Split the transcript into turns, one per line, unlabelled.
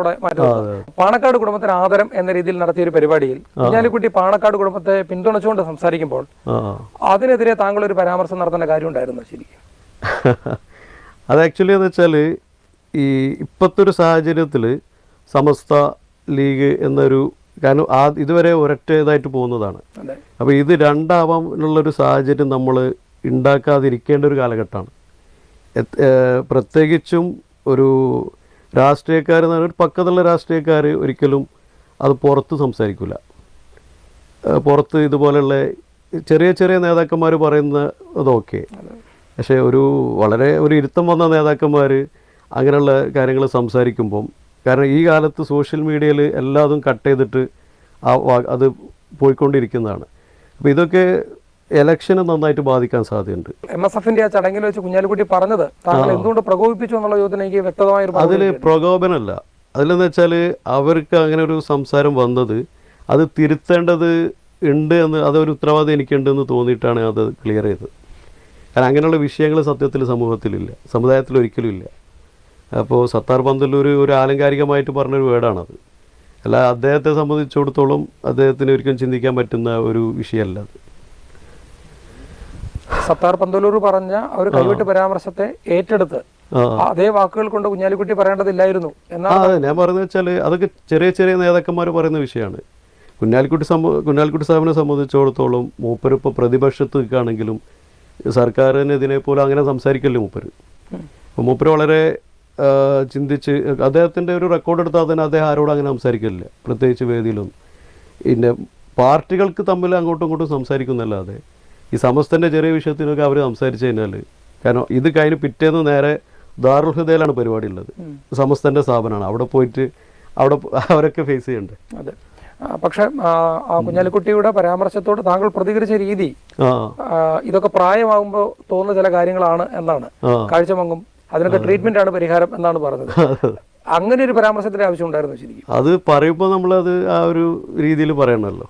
ോടെ മാറ്റുന്നത്. പാണക്കാട് കുടുംബത്തിന് ആദരം എന്ന രീതിയിൽ നടത്തിയ ഒരു പരിപാടിയിൽ കുഞ്ഞാലിക്കുട്ടി പാണക്കാട് കുടുംബത്തെ പിന്തുണച്ചുകൊണ്ട് സംസാരിക്കുമ്പോൾ അതിനെതിരെ താങ്കൾ ഒരു പരാമർശം നടത്തേണ്ട കാര്യം ഉണ്ടായിരുന്നു ശരിക്കും.
അത് ആക്ച്വലി എന്ന് വെച്ചാൽ ഈ ഇപ്പോഴത്തെ ഒരു സാഹചര്യത്തിൽ സമസ്ത ലീഗ് എന്നൊരു കാരണം ആ ഇതുവരെ ഒരൊറ്റ ഇതായിട്ട് പോകുന്നതാണ് അപ്പോൾ ഇത് രണ്ടാവാം എന്നുള്ളൊരു സാഹചര്യം നമ്മൾ ഉണ്ടാക്കാതിരിക്കേണ്ട ഒരു കാലഘട്ടമാണ്. പ്രത്യേകിച്ചും ഒരു രാഷ്ട്രീയക്കാർ എന്ന് പറഞ്ഞാൽ ഒരു പക്കത്തുള്ള രാഷ്ട്രീയക്കാർ ഒരിക്കലും അത് പുറത്ത് സംസാരിക്കില്ല പുറത്ത് ഇതുപോലെയുള്ള ചെറിയ ചെറിയ നേതാക്കന്മാർ പറയുന്ന അതൊക്കെ പക്ഷേ ഒരു വളരെ ഒരു ഇരുത്തം വന്ന നേതാക്കന്മാർ അങ്ങനെയുള്ള കാര്യങ്ങൾ സംസാരിക്കുമ്പം കാരണം ഈ കാലത്ത് സോഷ്യൽ മീഡിയയിൽ എല്ലാതും കട്ട് ചെയ്തിട്ട് ആ അത് പോയിക്കൊണ്ടിരിക്കുന്നതാണ്. അപ്പോൾ ഇതൊക്കെ എലക്ഷനെ നന്നായിട്ട് ബാധിക്കാൻ സാധ്യതയുണ്ട്.
എം എസ് എഫിന്റെ ആ ചടങ്ങിൽ വെച്ച് കുഞ്ഞാലിക്കുട്ടി പറഞ്ഞത് താങ്കൾ എന്തുകൊണ്ട് പ്രകോപിപ്പിച്ചു എന്നുള്ള ചോദ്യത്തിന് എനിക്ക് വ്യക്തമായ
അതിൽ. പ്രകോപനമല്ല. അതിലെന്ന് വെച്ചാൽ അവർക്ക് അങ്ങനെ ഒരു സംസാരം വന്നത് അത് തിരുത്തേണ്ടത് ഉണ്ട് എന്ന് അതൊരു ഉത്തരവാദിത്തം എനിക്കുണ്ടെന്ന് തോന്നിയിട്ടാണ് അത് ക്ലിയർ ചെയ്തത്. കാരണം അങ്ങനെയുള്ള വിഷയങ്ങൾ സത്യത്തിൽ സമൂഹത്തിലില്ല സമുദായത്തിൽ ഒരിക്കലും ഇല്ല. അപ്പോൾ സത്താർ പന്തല്ലൂർ ഒരു ആലങ്കാരികമായിട്ട് പറഞ്ഞൊരു വേർഡാണത്. അല്ല അദ്ദേഹത്തെ സംബന്ധിച്ചിടത്തോളം അദ്ദേഹത്തിന് ഒരിക്കലും ചിന്തിക്കാൻ പറ്റുന്ന ഒരു വിഷയമല്ല അത്.
സത്താർ പന്തലൂർ പറഞ്ഞ ആ. ഒരു കൈവിട്ട് പരാമർശത്തെ ഏറ്റെടുത്ത് അതേ വാക്കുകൾ കൊണ്ട് കുഞ്ഞാലിക്കുട്ടി പറയേണ്ടതില്ലായിരുന്നു.
എന്നാ
എന്നാണ്
ഞാൻ പറയുന്നത് വെച്ചാൽ അതൊക്കെ ചെറിയ ചെറിയ നേതാക്കന്മാർ പറയുന്ന വിഷയമാണ്. കുഞ്ഞാലിക്കുട്ടി സംബ കുഞ്ഞാലിക്കുട്ടി സാഹിബിനെ സംബന്ധിച്ചിടത്തോളം മൂപ്പര് ഇപ്പോൾ പ്രതിപക്ഷത്ത് നിൽക്കുകയാണെങ്കിലും സർക്കാരിനെതിരെ പോലും അങ്ങനെ സംസാരിക്കല്ലേ മൂപ്പര്. മൂപ്പര് വളരെ ചിന്തിച്ച് അദ്ദേഹത്തിന്റെ ഒരു റെക്കോർഡ് എടുത്താൽ തന്നെ അദ്ദേഹം ആരോടും അങ്ങനെ സംസാരിക്കില്ല പ്രത്യേകിച്ച് വേദിയിലൊന്നും. പിന്നെ പാർട്ടികൾക്ക് തമ്മിൽ അങ്ങോട്ടും ഇങ്ങോട്ടും സംസാരിക്കുന്നല്ലാതെ ഈ സമസ്തന്റെ ചെറിയ വിഷയത്തിനൊക്കെ അവർ സംസാരിച്ചു കഴിഞ്ഞാൽ കാരണം ഇത് കഴിഞ്ഞ് പിറ്റേന്ന് നേരെ ദാറുൽ ഹുദയിലാണ് പരിപാടി ഉള്ളത്. സമസ്തന്റെ സ്ഥാപനമാണ്. അവിടെ പോയിട്ട് അവിടെ അവരൊക്കെ ഫേസ് ചെയ്യണ്ടേ.
അതെ. പക്ഷെ ആ, കുഞ്ഞാലിക്കുട്ടിയുടെ പരാമർശത്തോട് താങ്കൾ പ്രതികരിച്ച രീതി ഇതൊക്കെ പ്രായമാകുമ്പോൾ തോന്നുന്ന ചില കാര്യങ്ങളാണ് എന്നാണ്. കാഴ്ചമങ്ങും. അതിനൊക്കെ ട്രീറ്റ്മെന്റ് ആണ് പരിഹാരം എന്നാണ് പറഞ്ഞത്. അങ്ങനെ ഒരു പരാമർശത്തിന്റെ ആവശ്യം ഉണ്ടായിരുന്നു ശരിക്കും?
അത് പറയുമ്പോൾ നമ്മൾ അത് ആ ഒരു രീതിയിൽ പറയണമല്ലോ